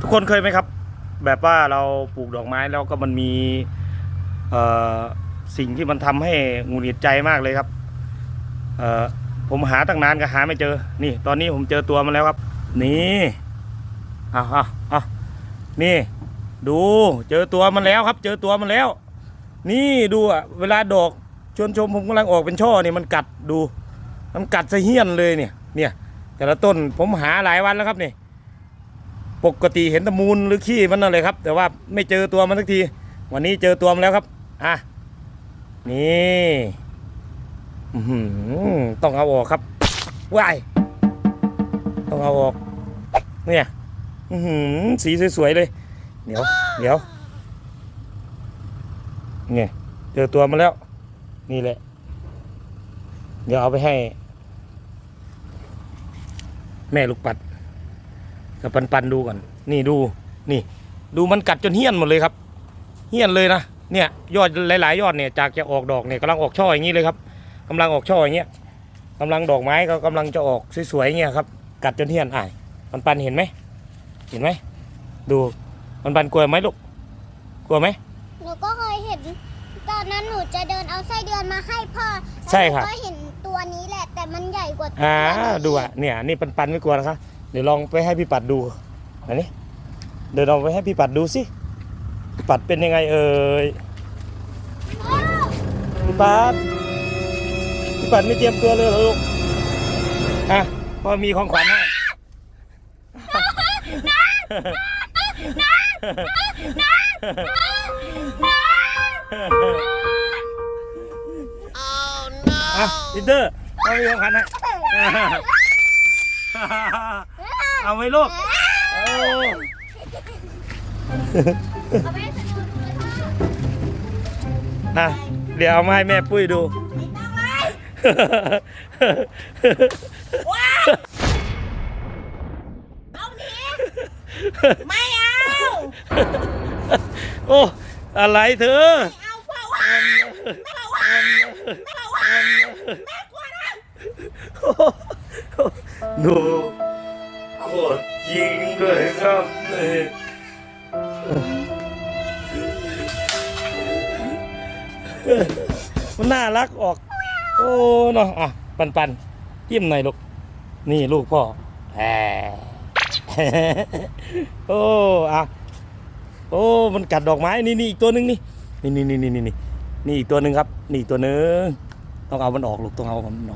ทุกคนเคยไหมครับ แบบว่าเราปลูกดอกไม้แล้วก็มันมีสิ่งที่มันทำให้หงุดหงิดใจมากเลยครับผมหาตั้งนานก็หาไม่เจอ นี่ ตอนนี้ผมเจอตัวมันแล้วครับ นี่อะอะอะนี่ ดู เจอตัวมันแล้วครับ เจอตัวมันแล้ว นี่ดูอะ เวลาดอก ชวนชมผมกำลังออกเป็นช่อเนี่ยมันกัดดู มันกัดสะเฮี้ยนเลยเนี่ย เนี่ย แต่ละต้นผมหาหลายวันแล้วครับนี่ ปกติเห็นตะมูลหรือขี้มันนั่นเลยครับ แต่ว่าไม่เจอตัวมันสักที วันนี้เจอตัวมันแล้วครับอะนี่หือต้องเอาออกครับว้ายต้องเอาออก เนี่ยหือสีสวยๆเลย เดี๋ยว เดี๋ยว เนี่ย เจอตัวมาแล้ว นี่แหละ เดี๋ยวเอาไปให้ แม่ลูกปัด กับปันปันดูก่อน นี่ดู นี่ ดูมันกัดจนเหี้ยนหมดเลยครับ เหี้ยนเลยนะ เนี่ย ยอดหลายๆ ยอดเนี่ย จากจะออกดอกเนี่ยกำลังออกช่ออย่างนี้เลยครับกำลังออกช่ออย่างเงี้ยกำลังดอกไม้ก็กำลังจะออกสวยๆอย่างเงี้ยครับ กัดจนเหี้ยนอ่ายปันปันเห็นไหม เห็นไหม ดูปันปันกลัวไหมลูก กลัวไหมหนูก็เคยเห็น ตอนนั้นหนูจะเดินเอาไส้เดือนมาให้พ่อใช่ค่ะแล้วหนูก็เห็นตัวนี้แหละ แต่มันใหญ่กว่าตัวอ่านี้ดูอะเนี่ยนี่ปันปันๆไม่กลัวนะคะ เดี๋ยวลองไปให้พี่ปัดดูอันนี้เดี๋ยวลองไปให้พี่ปัดดูสิพี่ปัดเป็นยังไงเอ่ยพี่ปัดพี่ปัดไม่เตรียมตัวเลยเหรอลูกอะพอมีของขวัญให้ อะปีเตอร์พอมีของขวัญให้เอาไหมลูกเอาเอาไปให้สนุกเลยค่ะอะเดี๋ยวเอามาให้แม่ปุ้ยดู ไม่เอา โอ้ อะไรเธอ หนูโคตรจริงเลยครับเนี่ยมันน่ารักออก โอ้เนาะอะ ปันปันจิ้มหน่อยลูก นี่ลูกพ่อแหมโอ้อะโอ้ มันกัดดอกไม้ นี่นี่อีกตัวหนึงนี่ นี่นี่นี่นี่นี่ นี่อีกตัวหนึ่งครับ นี่อีกตัวหนึ่งต้องเอามันออกลูกต้องเอามันออก